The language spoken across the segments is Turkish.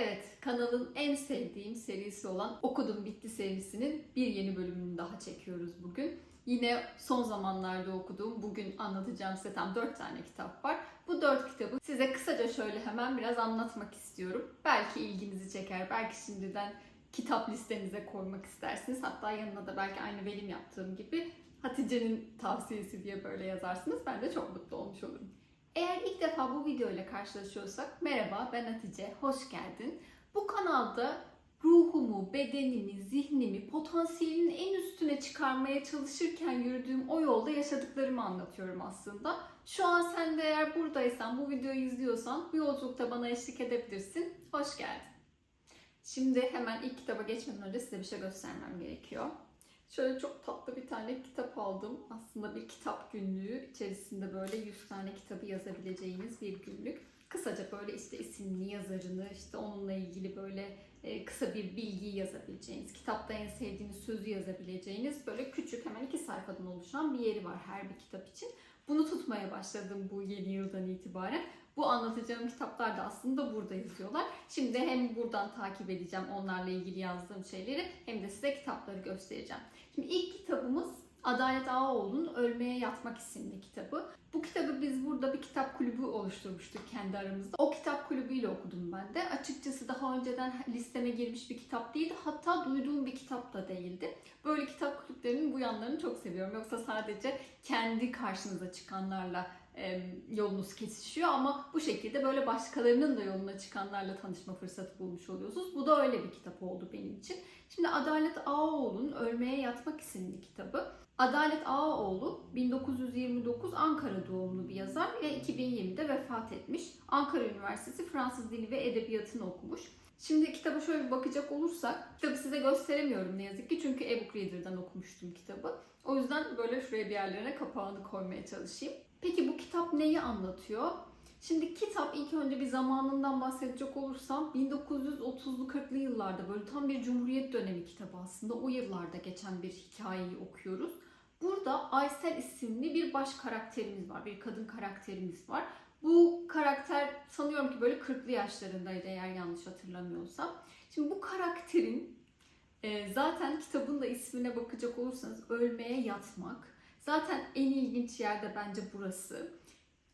Evet, kanalın en sevdiğim serisi olan Okudum Bitti serisinin bir yeni bölümünü daha çekiyoruz bugün. Yine son zamanlarda okuduğum, bugün anlatacağım size tam 4 tane kitap var. Bu 4 kitabı size kısaca şöyle hemen biraz anlatmak istiyorum. Belki ilginizi çeker, belki şimdiden kitap listenize koymak istersiniz. Hatta yanına da belki aynı benim yaptığım gibi Hatice'nin tavsiyesi diye böyle yazarsınız. Ben de çok mutlu olmuş olurum. Eğer ilk defa bu video ile karşılaşıyorsak merhaba ben Hatice, hoş geldin. Bu kanalda ruhumu, bedenimi, zihnimi, potansiyelimin en üstüne çıkarmaya çalışırken yürüdüğüm o yolda yaşadıklarımı anlatıyorum aslında. Şu an sen de eğer buradaysan, bu videoyu izliyorsan bu yolculukta bana eşlik edebilirsin. Hoş geldin. Şimdi hemen ilk kitaba geçmeden önce size bir şey göstermem gerekiyor. Şöyle çok tatlı bir tane kitap aldım. Aslında bir kitap günlüğü. içerisinde böyle 100 tane kitabı yazabileceğiniz bir günlük. Kısaca böyle işte isimli yazarını, işte onunla ilgili böyle e, kısa bir bilgiyi yazabileceğiniz, kitapta en sevdiğiniz sözü yazabileceğiniz böyle küçük hemen iki sayfadan oluşan bir yeri var her bir kitap için. Bunu tutmaya başladım bu yeni yıldan itibaren. Bu anlatacağım kitaplar da aslında burada yazıyorlar. Şimdi hem buradan takip edeceğim onlarla ilgili yazdığım şeyleri hem de size kitapları göstereceğim. Şimdi ilk kitabımız Adalet Ağaoğlu'nun Ölmeye Yatmak isimli kitabı. Bu kitabı biz burada bir kitap kulübü oluşturmuştuk kendi aramızda. O kitap kulübüyle okudum ben de. Açıkçası daha önceden listeme girmiş bir kitap değildi. Hatta duyduğum bir kitap da değildi. Böyle kitap kulüplerinin bu yanlarını çok seviyorum. Yoksa sadece kendi karşınıza çıkanlarla yolunuz kesişiyor ama bu şekilde böyle başkalarının da yoluna çıkanlarla tanışma fırsatı bulmuş oluyorsunuz. Bu da öyle bir kitap oldu benim için. Şimdi Adalet Ağaoğlu'nun Ölmeye Yatmak isimli kitabı. Adalet Ağaoğlu 1929 Ankara doğumlu bir yazar ve 2020'de vefat etmiş. Ankara Üniversitesi Fransız Dili ve Edebiyatı'nı okumuş. Şimdi kitaba şöyle bir bakacak olursak, kitabı size gösteremiyorum ne yazık ki çünkü e-book reader'dan okumuştum kitabı. O yüzden böyle şuraya bir yerlerine kapağını koymaya çalışayım. Peki bu kitap neyi anlatıyor? Şimdi kitap ilk önce bir zamanından bahsedecek olursam 1930'lu 40'lı yıllarda böyle tam bir cumhuriyet dönemi kitabı aslında. O yıllarda geçen bir hikayeyi okuyoruz. Burada Aysel isimli bir baş karakterimiz var. Bir kadın karakterimiz var. Bu karakter sanıyorum ki böyle 40'lı yaşlarındaydı eğer yanlış hatırlamıyorsam. Şimdi bu karakterin e, zaten kitabın da ismine bakacak olursanız ölmeye yatmak. Zaten en ilginç yerde bence burası.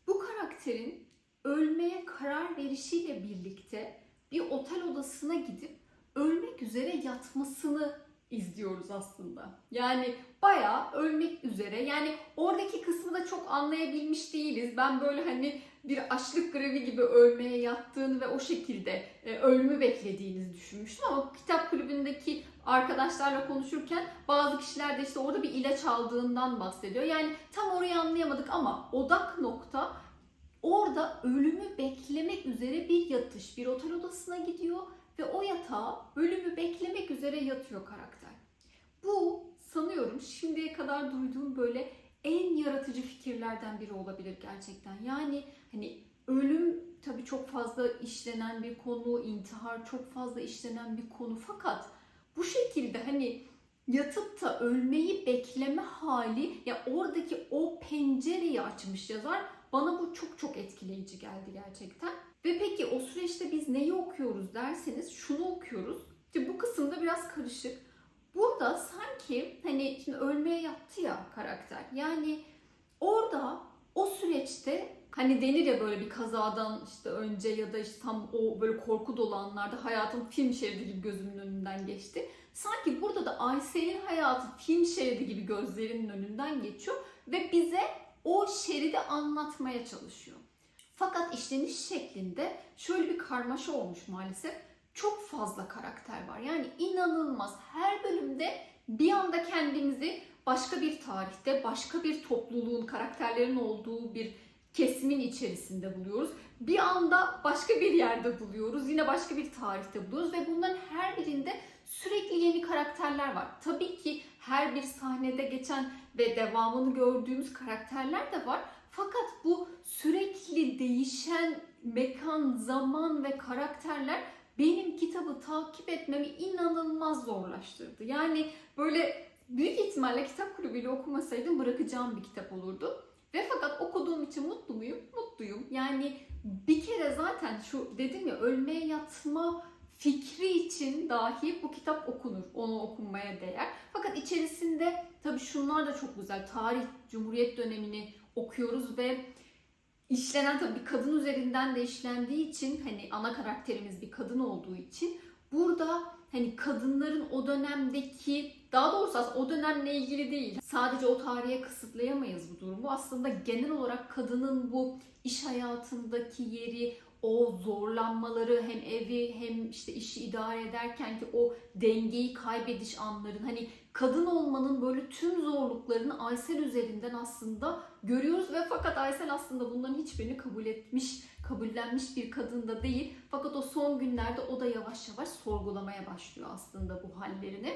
Bu karakterin ölmeye karar verişiyle birlikte bir otel odasına gidip ölmek üzere yatmasını izliyoruz aslında. Yani bayağı ölmek üzere. Yani oradaki kısmı da çok anlayabilmiş değiliz. Ben böyle hani bir açlık grevi gibi ölmeye yattığını ve o şekilde e, ölümü beklediğinizi düşünmüştüm ama kitap kulübündeki arkadaşlarla konuşurken bazı kişiler de işte orada bir ilaç aldığından bahsediyor. Yani tam orayı anlayamadık ama odak nokta orada ölümü beklemek üzere bir yatış. Bir otel odasına gidiyor ve o yatağa ölümü beklemek üzere yatıyor karakter. Bu sanıyorum şimdiye kadar duyduğum böyle en yaratıcı fikirlerden biri olabilir gerçekten. Yani hani ölüm tabii çok fazla işlenen bir konu, intihar çok fazla işlenen bir konu fakat bu şekilde hani yatıp da ölmeyi bekleme hali ya oradaki o pencereyi açmış yazar bana bu çok çok etkileyici geldi gerçekten. Ve peki o süreçte biz neyi okuyoruz derseniz şunu okuyoruz. İşte bu kısımda biraz karışık. Burada sanki hani şimdi ölmeye yattı ya karakter. Yani orada o süreçte hani denir ya böyle bir kazadan işte önce ya da işte tam o böyle korku dolu anlarda hayatım film şeridi gibi gözümün önünden geçti. Sanki burada da Aysel'in hayatı film şeridi gibi gözlerinin önünden geçiyor ve bize o şeridi anlatmaya çalışıyor. Fakat işleniş şeklinde şöyle bir karmaşa olmuş maalesef. Çok fazla karakter var. Yani inanılmaz. Her bölümde bir anda kendimizi başka bir tarihte, başka bir topluluğun, karakterlerin olduğu bir kesimin içerisinde buluyoruz. Bir anda başka bir yerde buluyoruz. Yine başka bir tarihte buluyoruz ve bunların her birinde sürekli yeni karakterler var. Tabii ki her bir sahnede geçen ve devamını gördüğümüz karakterler de var. Fakat bu sürekli değişen mekan, zaman ve karakterler benim kitabı takip etmemi inanılmaz zorlaştırdı. Yani böyle büyük ihtimalle kitap kulübüyle okumasaydım bırakacağım bir kitap olurdu. Ve fakat okuduğum için mutlu muyum? Mutluyum. Yani bir kere zaten şu dedim ya ölmeye yatma fikri için dahi bu kitap okunur. Onu okunmaya değer. Fakat içerisinde tabii şunlar da çok güzel. Tarih, Cumhuriyet dönemini okuyoruz ve işlenen tabii bir kadın üzerinden de işlendiği için hani ana karakterimiz bir kadın olduğu için burada hani kadınların o dönemdeki daha doğrusu o dönemle ilgili değil. Sadece o tarihe kısıtlayamayız bu durumu. Aslında genel olarak kadının bu iş hayatındaki yeri, o zorlanmaları hem evi hem işte işi idare ederken ki o dengeyi kaybediş anların hani kadın olmanın böyle tüm zorluklarını Aysel üzerinden aslında görüyoruz ve fakat Aysel aslında bunların hiçbirini kabul etmiş, kabullenmiş bir kadın da değil. Fakat o son günlerde o da yavaş yavaş sorgulamaya başlıyor aslında bu hallerini.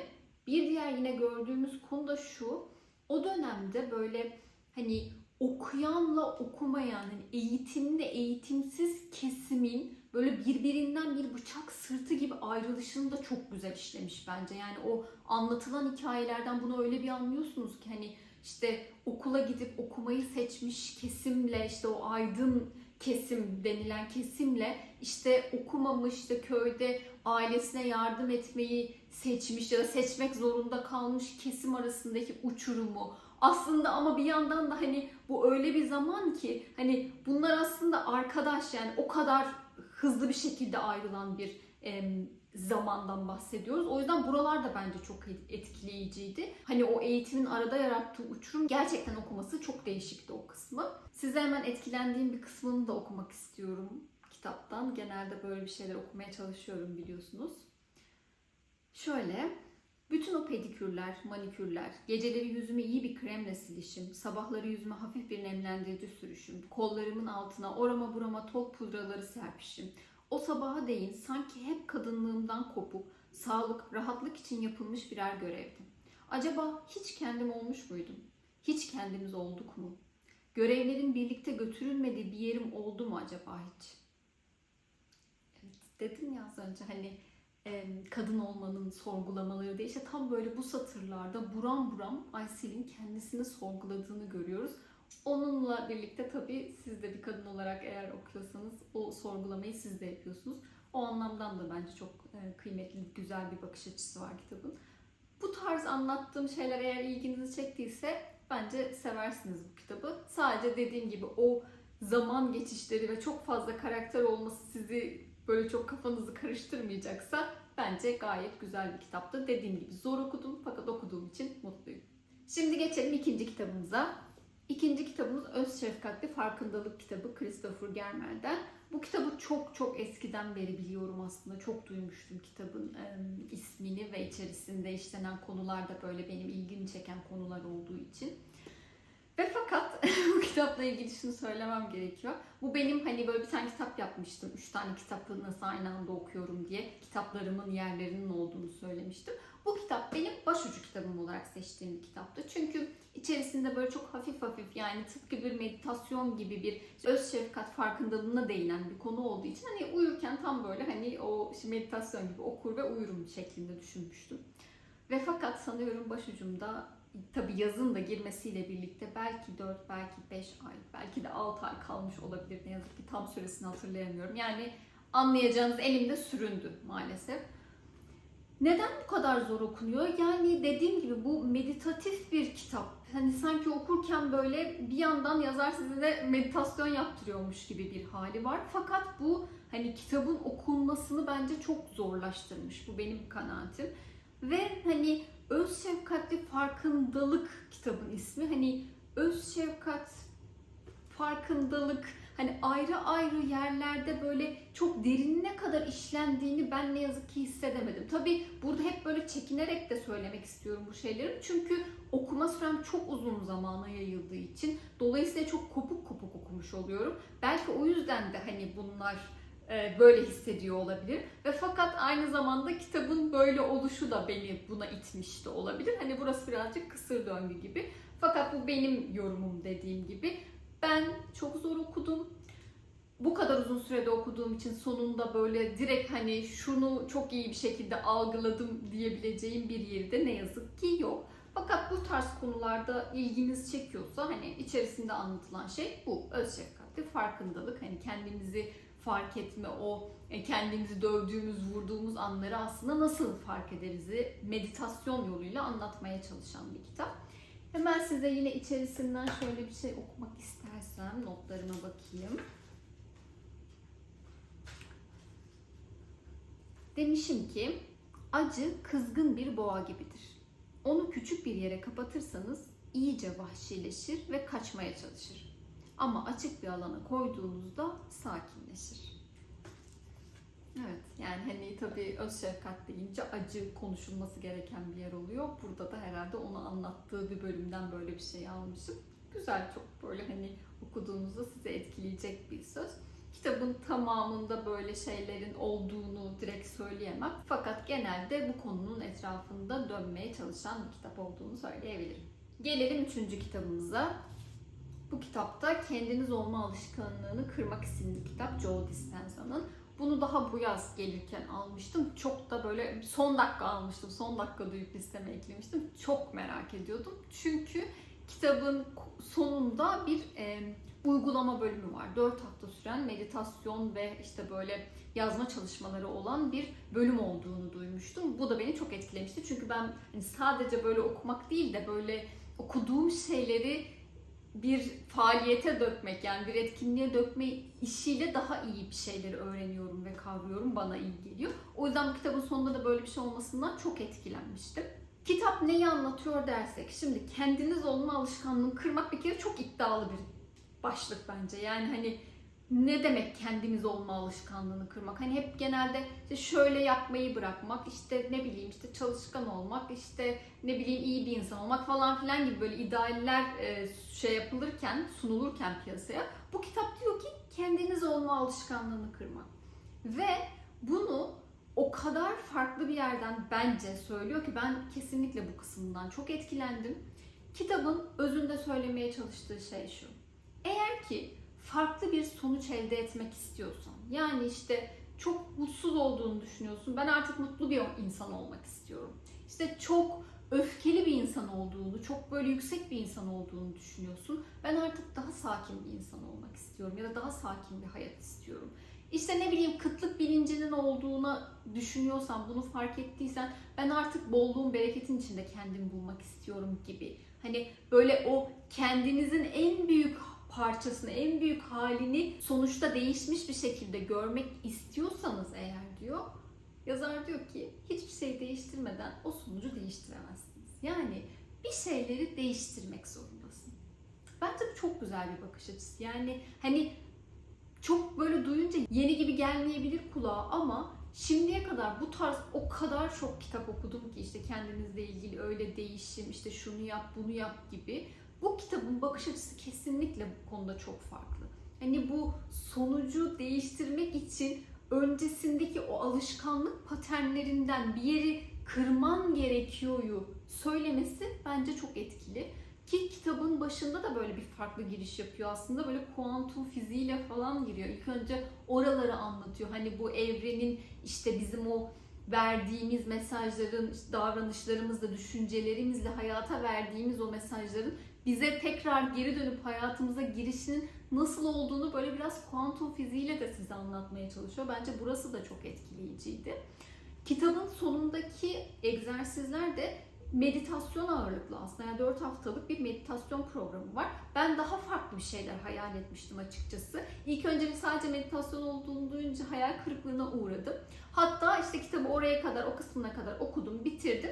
Bir diğer yine gördüğümüz konu da şu. O dönemde böyle hani okuyanla okumayan, hani eğitimli eğitimsiz kesimin böyle birbirinden bir bıçak sırtı gibi ayrılışını da çok güzel işlemiş bence. Yani o anlatılan hikayelerden bunu öyle bir anlıyorsunuz ki hani işte okula gidip okumayı seçmiş kesimle işte o aydın kesim denilen kesimle işte okumamış işte köyde ailesine yardım etmeyi seçmiş ya da seçmek zorunda kalmış kesim arasındaki uçurumu aslında ama bir yandan da hani bu öyle bir zaman ki hani bunlar aslında arkadaş yani o kadar hızlı bir şekilde ayrılan bir em, zamandan bahsediyoruz. O yüzden buralar da bence çok etkileyiciydi. Hani o eğitimin arada yarattığı uçurum gerçekten okuması çok değişikti o kısmı. Size hemen etkilendiğim bir kısmını da okumak istiyorum kitaptan. Genelde böyle bir şeyler okumaya çalışıyorum biliyorsunuz. Şöyle, bütün o pedikürler, manikürler, geceleri yüzümü iyi bir kremle silişim, sabahları yüzüme hafif bir nemlendirici sürüşüm, kollarımın altına orama burama top pudraları serpişim. O sabaha değin sanki hep kadınlığımdan kopuk, sağlık, rahatlık için yapılmış birer görevdi. Acaba hiç kendim olmuş muydum? Hiç kendimiz olduk mu? Görevlerin birlikte götürülmediği bir yerim oldu mu acaba hiç? Dedim ya az önce hani e, kadın olmanın sorgulamaları diye işte tam böyle bu satırlarda buram buram Aysel'in kendisini sorguladığını görüyoruz. Onunla birlikte tabii siz de bir kadın olarak eğer okuyorsanız o sorgulamayı siz de yapıyorsunuz. O anlamdan da bence çok e, kıymetli, güzel bir bakış açısı var kitabın. Bu tarz anlattığım şeyler eğer ilginizi çektiyse bence seversiniz bu kitabı. Sadece dediğim gibi o zaman geçişleri ve çok fazla karakter olması sizi böyle çok kafanızı karıştırmayacaksa bence gayet güzel bir kitaptı. Dediğim gibi zor okudum fakat okuduğum için mutluyum. Şimdi geçelim ikinci kitabımıza. İkinci kitabımız Öz Şefkatli Farkındalık kitabı Christopher Germer'den. Bu kitabı çok çok eskiden beri biliyorum aslında. Çok duymuştum kitabın e, ismini ve içerisinde işlenen konular da böyle benim ilgimi çeken konular olduğu için. Kitapla ilgili şunu söylemem gerekiyor. Bu benim hani böyle bir tane kitap yapmıştım. Üç tane kitabı nasıl aynı anda okuyorum diye kitaplarımın yerlerinin olduğunu söylemiştim. Bu kitap benim başucu kitabım olarak seçtiğim bir kitaptı. Çünkü içerisinde böyle çok hafif hafif yani tıpkı bir meditasyon gibi bir öz şefkat farkındalığına değinen bir konu olduğu için hani uyurken tam böyle hani o meditasyon gibi okur ve uyurum şeklinde düşünmüştüm. Ve fakat sanıyorum başucumda tabi yazın da girmesiyle birlikte belki 4, belki 5 ay, belki de 6 ay kalmış olabilir. Ne yazık ki tam süresini hatırlayamıyorum. Yani anlayacağınız elimde süründü maalesef. Neden bu kadar zor okunuyor? Yani dediğim gibi bu meditatif bir kitap. Hani sanki okurken böyle bir yandan yazar size meditasyon yaptırıyormuş gibi bir hali var. Fakat bu hani kitabın okunmasını bence çok zorlaştırmış. Bu benim kanaatim. Ve hani Öz Şefkatli Farkındalık kitabın ismi. Hani öz şefkat, farkındalık hani ayrı ayrı yerlerde böyle çok derinine kadar işlendiğini ben ne yazık ki hissedemedim. Tabi burada hep böyle çekinerek de söylemek istiyorum bu şeyleri. Çünkü okuma sürem çok uzun zamana yayıldığı için dolayısıyla çok kopuk kopuk okumuş oluyorum. Belki o yüzden de hani bunlar böyle hissediyor olabilir. Ve fakat aynı zamanda kitabın böyle oluşu da beni buna itmiş de olabilir. Hani burası birazcık kısır döngü gibi. Fakat bu benim yorumum dediğim gibi. Ben çok zor okudum. Bu kadar uzun sürede okuduğum için sonunda böyle direkt hani şunu çok iyi bir şekilde algıladım diyebileceğim bir yeri de ne yazık ki yok. Fakat bu tarz konularda ilginiz çekiyorsa hani içerisinde anlatılan şey bu öz şefkatli farkındalık, hani kendimizi fark etme, o e, kendimizi dövdüğümüz, vurduğumuz anları aslında nasıl fark ederiz meditasyon yoluyla anlatmaya çalışan bir kitap. Hemen size yine içerisinden şöyle bir şey okumak istersem notlarıma bakayım. Demişim ki acı kızgın bir boğa gibidir. Onu küçük bir yere kapatırsanız iyice vahşileşir ve kaçmaya çalışır. Ama açık bir alana koyduğunuzda sakinleşir. Evet yani hani tabii öz şefkat deyince acı konuşulması gereken bir yer oluyor. Burada da herhalde onu anlattığı bir bölümden böyle bir şey almışım. Güzel çok böyle hani okuduğunuzda sizi etkileyecek bir söz. Kitabın tamamında böyle şeylerin olduğunu direkt söyleyemem. Fakat genelde bu konunun etrafında dönmeye çalışan bir kitap olduğunu söyleyebilirim. Gelelim üçüncü kitabımıza. Bu kitapta Kendiniz Olma Alışkanlığını Kırmak isimli kitap Joe Dispenza'nın. Bunu daha bu yaz gelirken almıştım. Çok da böyle son dakika almıştım. Son dakika duyup listeme eklemiştim. Çok merak ediyordum. Çünkü kitabın sonunda bir e, uygulama bölümü var. 4 hafta süren meditasyon ve işte böyle yazma çalışmaları olan bir bölüm olduğunu duymuştum. Bu da beni çok etkilemişti. Çünkü ben hani sadece böyle okumak değil de böyle okuduğum şeyleri bir faaliyete dökmek yani bir etkinliğe dökme işiyle daha iyi bir şeyleri öğreniyorum ve kavruyorum. Bana iyi geliyor. O yüzden bu kitabın sonunda da böyle bir şey olmasından çok etkilenmiştim. Kitap neyi anlatıyor dersek, şimdi kendiniz olma alışkanlığını kırmak bir kere çok iddialı bir başlık bence. Yani hani ne demek kendimiz olma alışkanlığını kırmak? Hani hep genelde işte şöyle yapmayı bırakmak, işte ne bileyim işte çalışkan olmak, işte ne bileyim iyi bir insan olmak falan filan gibi böyle idealler e, şey yapılırken, sunulurken piyasaya bu kitap diyor ki kendiniz olma alışkanlığını kırmak. Ve bunu o kadar farklı bir yerden bence söylüyor ki ben kesinlikle bu kısımdan çok etkilendim. Kitabın özünde söylemeye çalıştığı şey şu. Eğer ki farklı bir sonuç elde etmek istiyorsan, yani işte çok mutsuz olduğunu düşünüyorsun, ben artık mutlu bir insan olmak istiyorum. İşte çok öfkeli bir insan olduğunu, çok böyle yüksek bir insan olduğunu düşünüyorsun. Ben artık daha sakin bir insan olmak istiyorum ya da daha sakin bir hayat istiyorum. İşte ne bileyim kıtlık bilincinin olduğunu düşünüyorsan, bunu fark ettiysen ben artık bolluğun, bereketin içinde kendimi bulmak istiyorum gibi. Hani böyle o kendinizin en büyük parçasını, en büyük halini sonuçta değişmiş bir şekilde görmek istiyorsanız eğer diyor, yazar diyor ki hiçbir şey değiştirmeden o sonucu değiştiremezsiniz. Yani bir şeyleri değiştirmek zorundasın. Bence bu çok güzel bir bakış açısı. Yani hani çok böyle duyunca yeni gibi gelmeyebilir kulağa ama şimdiye kadar bu tarz o kadar çok kitap okudum ki işte kendinizle ilgili öyle değişim, işte şunu yap, bunu yap gibi. Bu kitabın bakış açısı kesinlikle bu konuda çok farklı. Hani bu sonucu değiştirmek için öncesindeki o alışkanlık paternlerinden bir yeri kırman gerekiyoryu söylemesi bence çok etkili. Ki kitabın başında da böyle bir farklı giriş yapıyor aslında. Böyle kuantum fiziğiyle falan giriyor. İlk önce oraları anlatıyor. Hani bu evrenin işte bizim o verdiğimiz mesajların, davranışlarımızla, düşüncelerimizle hayata verdiğimiz o mesajların bize tekrar geri dönüp hayatımıza girişinin nasıl olduğunu böyle biraz kuantum fiziğiyle de size anlatmaya çalışıyor. Bence burası da çok etkileyiciydi. Kitabın sonundaki egzersizler de meditasyon ağırlıklı aslında. Yani 4 haftalık bir meditasyon programı var. Ben daha farklı bir şeyler hayal etmiştim açıkçası. İlk önce sadece meditasyon olduğunu duyunca hayal kırıklığına uğradım. Hatta işte kitabı oraya kadar, o kısmına kadar okudum, bitirdim.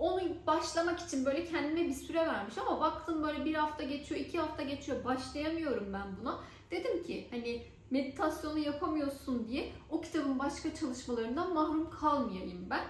Onu başlamak için böyle kendime bir süre vermiş ama baktım böyle bir hafta geçiyor, iki hafta geçiyor, başlayamıyorum ben buna. Dedim ki hani meditasyonu yapamıyorsun diye o kitabın başka çalışmalarından mahrum kalmayayım ben.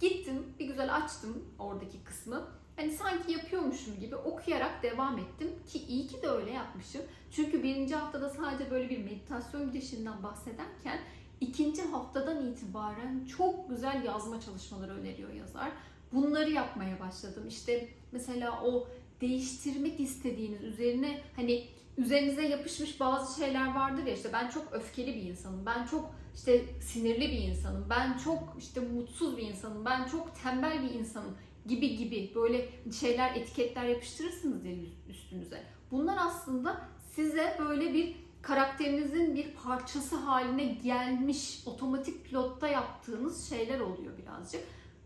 Gittim bir güzel açtım oradaki kısmı. Hani sanki yapıyormuşum gibi okuyarak devam ettim ki iyi ki de öyle yapmışım. Çünkü birinci haftada sadece böyle bir meditasyon girişinden bahsederken ikinci haftadan itibaren çok güzel yazma çalışmaları öneriyor yazar. Bunları yapmaya başladım. İşte mesela o değiştirmek istediğiniz üzerine hani üzerinize yapışmış bazı şeyler vardır ya işte ben çok öfkeli bir insanım. Ben çok işte sinirli bir insanım. Ben çok işte mutsuz bir insanım. Ben çok tembel bir insanım gibi gibi böyle şeyler etiketler yapıştırırsınız ya üstünüze. Bunlar aslında size böyle bir karakterinizin bir parçası haline gelmiş otomatik pilotta yaptığınız şeyler oluyor birazcık.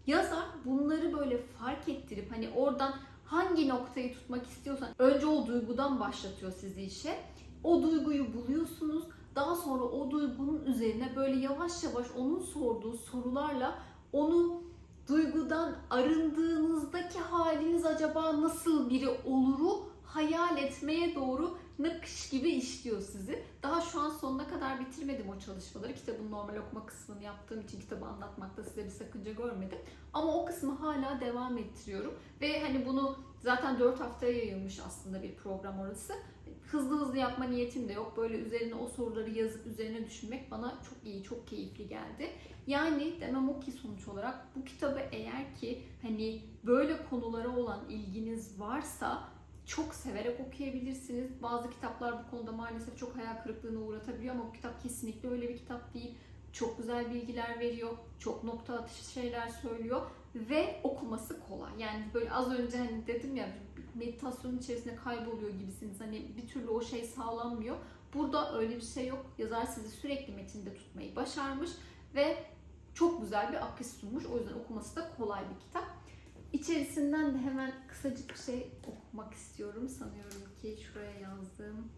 Yazar bunları böyle fark ettirip hani oradan hangi noktayı tutmak istiyorsan önce o duygudan başlatıyor sizi işe. O duyguyu buluyorsunuz. Daha sonra o duygunun üzerine böyle yavaş yavaş onun sorduğu sorularla onu duygudan arındığınızdaki haliniz acaba nasıl biri oluru hayal etmeye doğru nakış gibi işliyor sizi. Daha şu an sonuna kadar bitirmedim o çalışmaları. Kitabın normal okuma kısmını yaptığım için kitabı anlatmakta size bir sakınca görmedim. Ama o kısmı hala devam ettiriyorum. Ve hani bunu zaten 4 haftaya yayılmış aslında bir program orası. Hızlı hızlı yapma niyetim de yok. Böyle üzerine o soruları yazıp üzerine düşünmek bana çok iyi, çok keyifli geldi. Yani demem o ki sonuç olarak bu kitabı eğer ki hani böyle konulara olan ilginiz varsa çok severek okuyabilirsiniz. Bazı kitaplar bu konuda maalesef çok hayal kırıklığına uğratabiliyor ama bu kitap kesinlikle öyle bir kitap değil. Çok güzel bilgiler veriyor, çok nokta atışı şeyler söylüyor ve okuması kolay. Yani böyle az önce hani dedim ya meditasyonun içerisinde kayboluyor gibisiniz. Hani bir türlü o şey sağlanmıyor. Burada öyle bir şey yok. Yazar sizi sürekli metinde tutmayı başarmış ve çok güzel bir akış sunmuş. O yüzden okuması da kolay bir kitap. İçerisinden de hemen kısacık bir şey okumak istiyorum. Sanıyorum ki şuraya yazdım.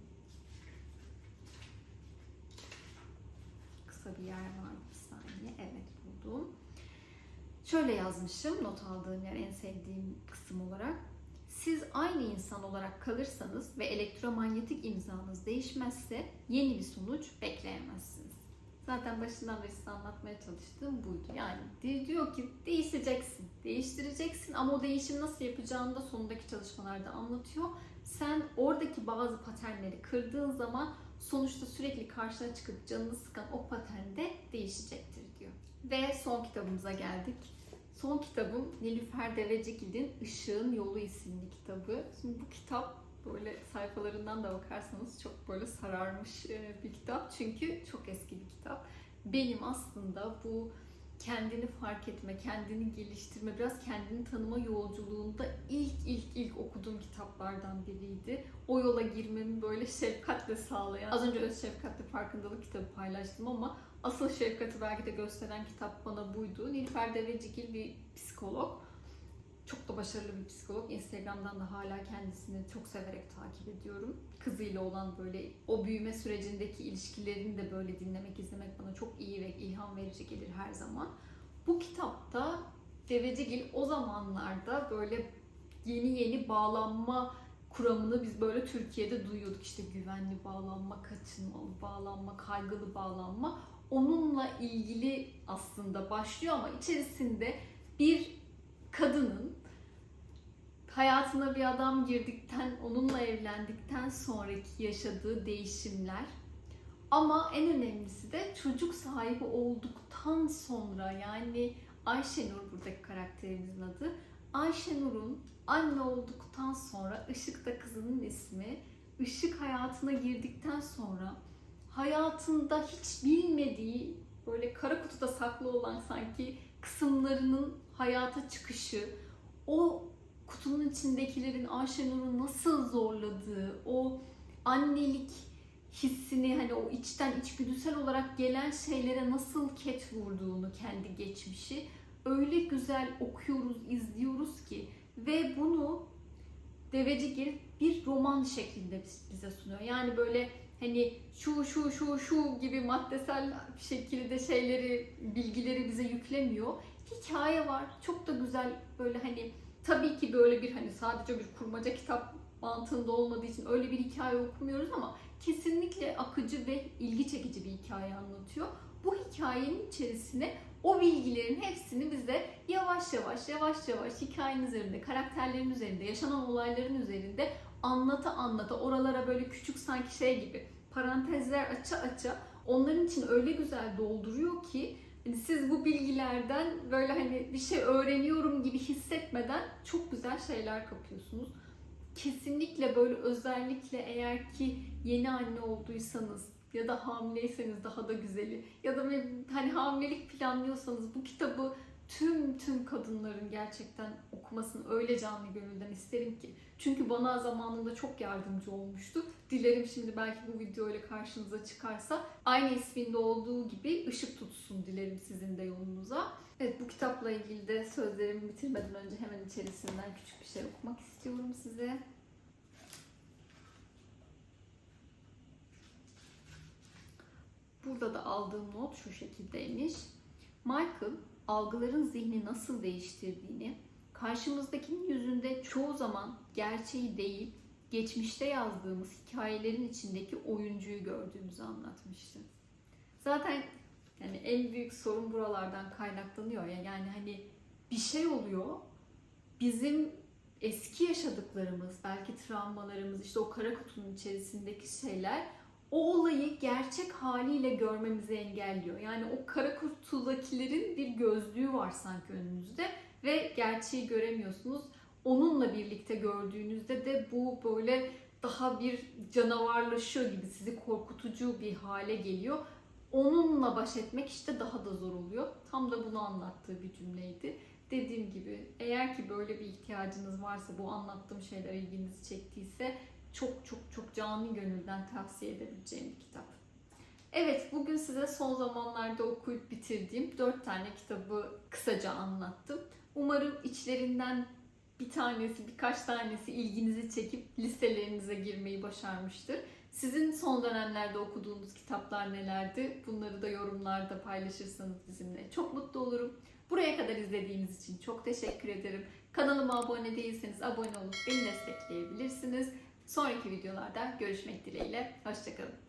Kısa bir yer var bir saniye. Evet buldum. Şöyle yazmışım not aldığım yer en sevdiğim kısım olarak. Siz aynı insan olarak kalırsanız ve elektromanyetik imzanız değişmezse yeni bir sonuç bekleyemezsiniz. Zaten başından beri size anlatmaya çalıştığım buydu. Yani diyor ki değişeceksin, değiştireceksin ama o değişim nasıl yapacağını da sonundaki çalışmalarda anlatıyor. Sen oradaki bazı paternleri kırdığın zaman sonuçta sürekli karşına çıkıp canını sıkan o patern de değişecektir diyor. Ve son kitabımıza geldik. Son kitabım Nilüfer Devecikil'in Işığın Yolu isimli kitabı. Şimdi bu kitap böyle sayfalarından da bakarsanız çok böyle sararmış bir kitap. Çünkü çok eski bir kitap. Benim aslında bu kendini fark etme, kendini geliştirme, biraz kendini tanıma yolculuğunda ilk ilk ilk okuduğum kitaplardan biriydi. O yola girmemi böyle şefkatle sağlayan, az önce öz şefkatli farkındalık kitabı paylaştım ama asıl şefkati belki de gösteren kitap bana buydu. Nilüfer Devecikil bir psikolog. Çok da başarılı bir psikolog. Instagram'dan da hala kendisini çok severek takip ediyorum. Kızıyla olan böyle o büyüme sürecindeki ilişkilerini de böyle dinlemek, izlemek bana çok iyi ve ilham verici gelir her zaman. Bu kitapta Devecigil o zamanlarda böyle yeni yeni bağlanma kuramını biz böyle Türkiye'de duyuyorduk. İşte güvenli bağlanma, kaçınmalı bağlanma, kaygılı bağlanma. Onunla ilgili aslında başlıyor ama içerisinde bir kadının hayatına bir adam girdikten, onunla evlendikten sonraki yaşadığı değişimler ama en önemlisi de çocuk sahibi olduktan sonra yani Ayşenur buradaki karakterimizin adı. Ayşenur'un anne olduktan sonra Işık da kızının ismi. Işık hayatına girdikten sonra hayatında hiç bilmediği böyle kara kutuda saklı olan sanki kısımlarının hayata çıkışı, o kutunun içindekilerin Ayşenur'u nasıl zorladığı, o annelik hissini hani o içten içgüdüsel olarak gelen şeylere nasıl ket vurduğunu kendi geçmişi öyle güzel okuyoruz, izliyoruz ki ve bunu Devecigil bir roman şeklinde bize sunuyor. Yani böyle hani şu şu şu şu gibi maddesel şekilde şeyleri, bilgileri bize yüklemiyor. Hikaye var. Çok da güzel böyle hani tabii ki böyle bir hani sadece bir kurmaca kitap mantığında olmadığı için öyle bir hikaye okumuyoruz ama kesinlikle akıcı ve ilgi çekici bir hikaye anlatıyor. Bu hikayenin içerisine o bilgilerin hepsini bize yavaş yavaş yavaş yavaş hikayenin üzerinde, karakterlerin üzerinde, yaşanan olayların üzerinde anlata anlata oralara böyle küçük sanki şey gibi parantezler aça aça onların için öyle güzel dolduruyor ki hani siz bu bilgilerden böyle hani bir şey öğreniyorum gibi hissetmeden çok güzel şeyler kapıyorsunuz. Kesinlikle böyle özellikle eğer ki yeni anne olduysanız ya da hamileyseniz daha da güzeli ya da hani hamilelik planlıyorsanız bu kitabı tüm tüm kadınların gerçekten okumasını öyle canlı gönülden isterim ki. Çünkü bana zamanında çok yardımcı olmuştu. Dilerim şimdi belki bu video ile karşınıza çıkarsa aynı isminde olduğu gibi ışık tutsun dilerim sizin de yolunuza. Evet bu kitapla ilgili de sözlerimi bitirmeden önce hemen içerisinden küçük bir şey okumak istiyorum size. Burada da aldığım not şu şekildeymiş. Michael algıların zihni nasıl değiştirdiğini, karşımızdakinin yüzünde çoğu zaman gerçeği değil, geçmişte yazdığımız hikayelerin içindeki oyuncuyu gördüğümüzü anlatmıştı. Zaten yani en büyük sorun buralardan kaynaklanıyor ya. Yani hani bir şey oluyor. Bizim eski yaşadıklarımız, belki travmalarımız, işte o kara kutunun içerisindeki şeyler o olayı gerçek haliyle görmemizi engelliyor. Yani o kara kutudakilerin bir gözlüğü var sanki önünüzde ve gerçeği göremiyorsunuz. Onunla birlikte gördüğünüzde de bu böyle daha bir canavarlaşıyor gibi sizi korkutucu bir hale geliyor. Onunla baş etmek işte daha da zor oluyor. Tam da bunu anlattığı bir cümleydi. Dediğim gibi eğer ki böyle bir ihtiyacınız varsa bu anlattığım şeyler ilginizi çektiyse çok çok çok canlı gönülden tavsiye edebileceğim bir kitap. Evet bugün size son zamanlarda okuyup bitirdiğim dört tane kitabı kısaca anlattım. Umarım içlerinden bir tanesi, birkaç tanesi ilginizi çekip listelerinize girmeyi başarmıştır. Sizin son dönemlerde okuduğunuz kitaplar nelerdi? Bunları da yorumlarda paylaşırsanız bizimle çok mutlu olurum. Buraya kadar izlediğiniz için çok teşekkür ederim. Kanalıma abone değilseniz abone olup beni destekleyebilirsiniz. Sonraki videolarda görüşmek dileğiyle. Hoşçakalın.